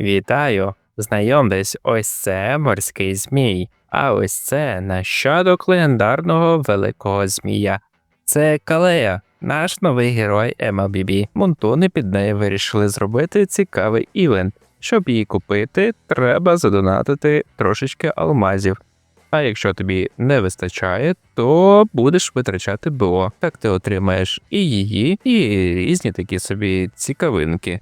Вітаю! Знайомтесь, ось це морський змій, а ось це нащадок легендарного великого змія. Це Калея, наш новий герой MLBB. Мунтуни під нею вирішили зробити цікавий івент. Щоб її купити, треба задонатити трошечки алмазів. А якщо тобі не вистачає, то будеш витрачати БО. Так ти отримаєш і її, і різні такі собі цікавинки.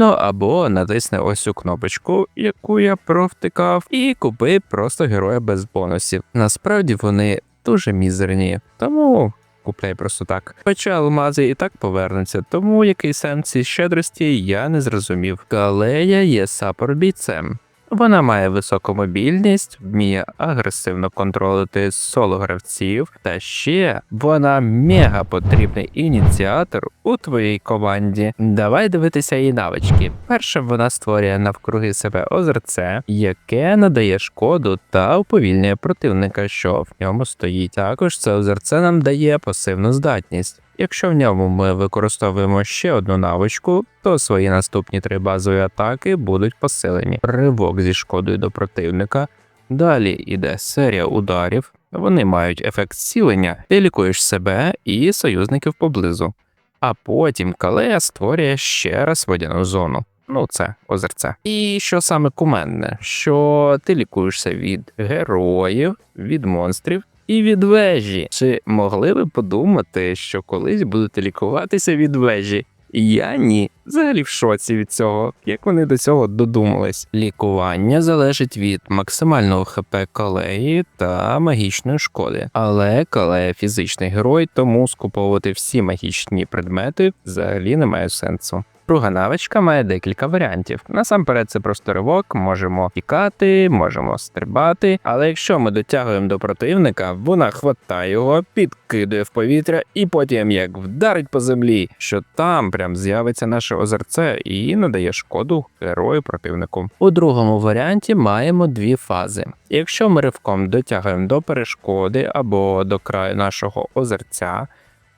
Ну або натисни ось цю кнопочку, яку я провтикав, і купи просто героя без бонусів. Насправді вони дуже мізерні, тому купляй просто так. Хоча алмази і так повернуться, тому який сенс цієї щедрості я не зрозумів. Галея є саппорт бійцем. Вона має високу мобільність, вміє агресивно контролити соло гравців, та ще вона мега потрібний ініціатор у твоїй команді. Давай дивитися її навички. Перше, вона створює навкруги себе озерце, яке надає шкоду та уповільнює противника, що в ньому стоїть. Також це озерце нам дає пасивну здатність. Якщо в ньому ми використовуємо ще одну навичку, то свої наступні три базові атаки будуть посилені. Ривок зі шкодою до противника. Далі йде серія ударів. Вони мають ефект зцілення, ти лікуєш себе і союзників поблизу. А потім Калея створює ще раз водяну зону. Ну, це озерце. І що саме куменне, що ти лікуєшся від героїв, від монстрів і від вежі. Чи могли ви подумати, що колись будете лікуватися від вежі? Я ні, взагалі в шоці від цього, як вони до цього додумались. Лікування залежить від максимального ХП калеї та магічної шкоди, але калея фізичний герой, тому скуповувати всі магічні предмети взагалі не має сенсу. Друга навичка має декілька варіантів. Насамперед, це просто ривок, можемо тікати, можемо стрибати, але якщо ми дотягуємо до противника, вона хватає його, підкидує в повітря і потім як вдарить по землі, що там прям з'явиться наше озерце і надає шкоду герою противнику. У другому варіанті маємо дві фази. Якщо ми ривком дотягуємо до перешкоди або до краю нашого озерця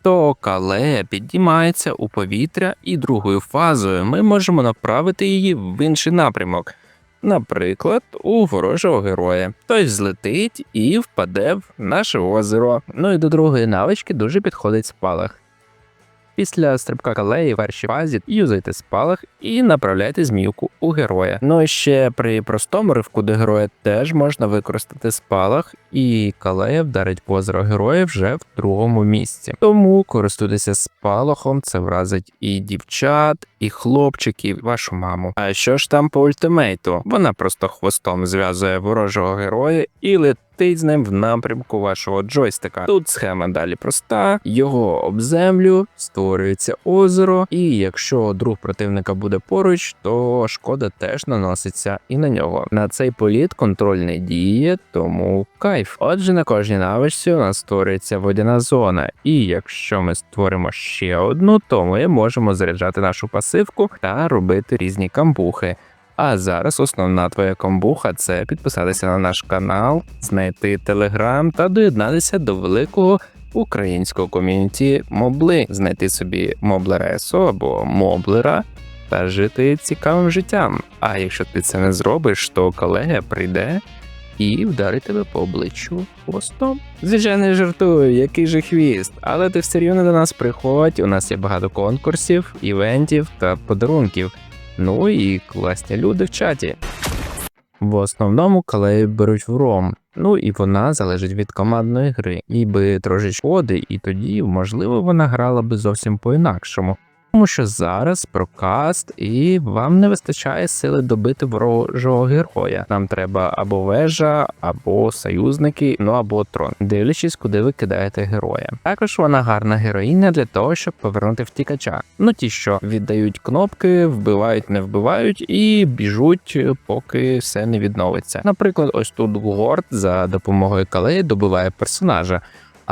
то калея піднімається у повітря, і другою фазою ми можемо направити її в інший напрямок. Наприклад, у ворожого героя. Той злетить і впаде в наше озеро. Ну і до другої навички дуже підходить спалах. Після стрибка калеї в першій фазі юзайте спалах і направляйте змівку у героя. Ну і ще при простому ривку до героя теж можна використати спалах, і калея вдарить в озеро героя вже в другому місці. Тому користуйтеся спалахом, це вразить і дівчат, і хлопчиків, і вашу маму. А що ж там по ультимейту? Вона просто хвостом зв'язує ворожого героя і летить з ним в напрямку вашого джойстика. Тут схема далі проста: його об землю створюється озеро, і якщо друг противника буде поруч, то шкода теж наноситься і на нього. На цей політ контроль не діє, тому кайф. Отже, на кожній навичці у нас створюється водяна зона, і якщо ми створимо ще одну, то ми можемо заряджати нашу пасивку та робити різні камбухи. А зараз основна твоя комбуха це підписатися на наш канал, знайти телеграм та доєднатися до великого українського ком'юніті мобли, знайти собі моблересу або моблера та жити цікавим життям. А якщо ти це не зробиш, то колега прийде і вдарить тебе по обличчю хвостом. Звичайно, я жартую, який же хвіст, але ти все рівно до нас приходь. У нас є багато конкурсів, івентів та подарунків. Ну і класні люди в чаті. В основному калею беруть в ром. Ну і вона залежить від командної гри. Їй би трошечки шкоди, і тоді, можливо, вона грала би зовсім по-інакшому. Тому що зараз прокаст, і вам не вистачає сили добити ворожого героя. Нам треба або вежа, або союзники, ну або трон, дивлячись, куди ви кидаєте героя. Також вона гарна героїня для того, щоб повернути втікача. Ну ті, що віддають кнопки, вбивають, не вбивають, і біжуть, поки все не відновиться. Наприклад, ось тут Горд за допомогою калеї добиває персонажа.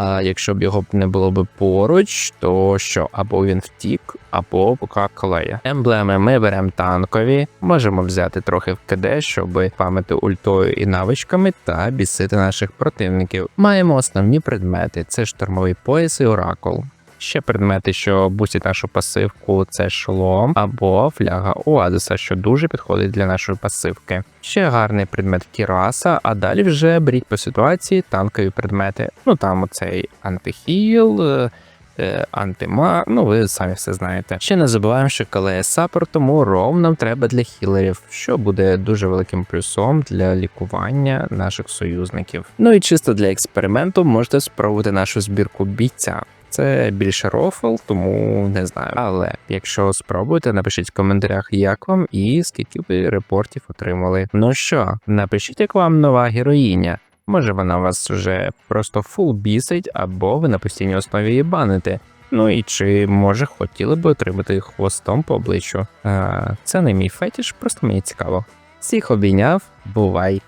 А якщо б його не було б поруч, то що або він втік, або пока колея. Емблеми ми беремо танкові, можемо взяти трохи в КД, щоб пам'яти ультою і навичками та бісити наших противників. Маємо основні предмети: це штурмовий пояс і оракул. Ще предмети, що бустять нашу пасивку, це шолом або фляга Оазиса, що дуже підходить для нашої пасивки. Ще гарний предмет Кіраса, а далі вже беріть по ситуації танкові предмети. Ну там оцей антихіл. е, е, Антима, ну ви самі все знаєте. Ще не забуваємо, що калея саппор, тому ром нам треба для хілерів, що буде дуже великим плюсом для лікування наших союзників. Ну і чисто для експерименту можете спробувати нашу збірку бійця. Це більше рофл, тому не знаю. Але якщо спробуєте, напишіть в коментарях, як вам і скільки ви репортів отримали. Ну що, напишіть, як вам нова героїня. Може вона вас вже просто фул бісить, або ви на постійній основі її баните. Ну і чи може хотіли би отримати хвостом по обличчю? А, це не мій фетіш, просто мені цікаво. Всіх обійняв, бувай!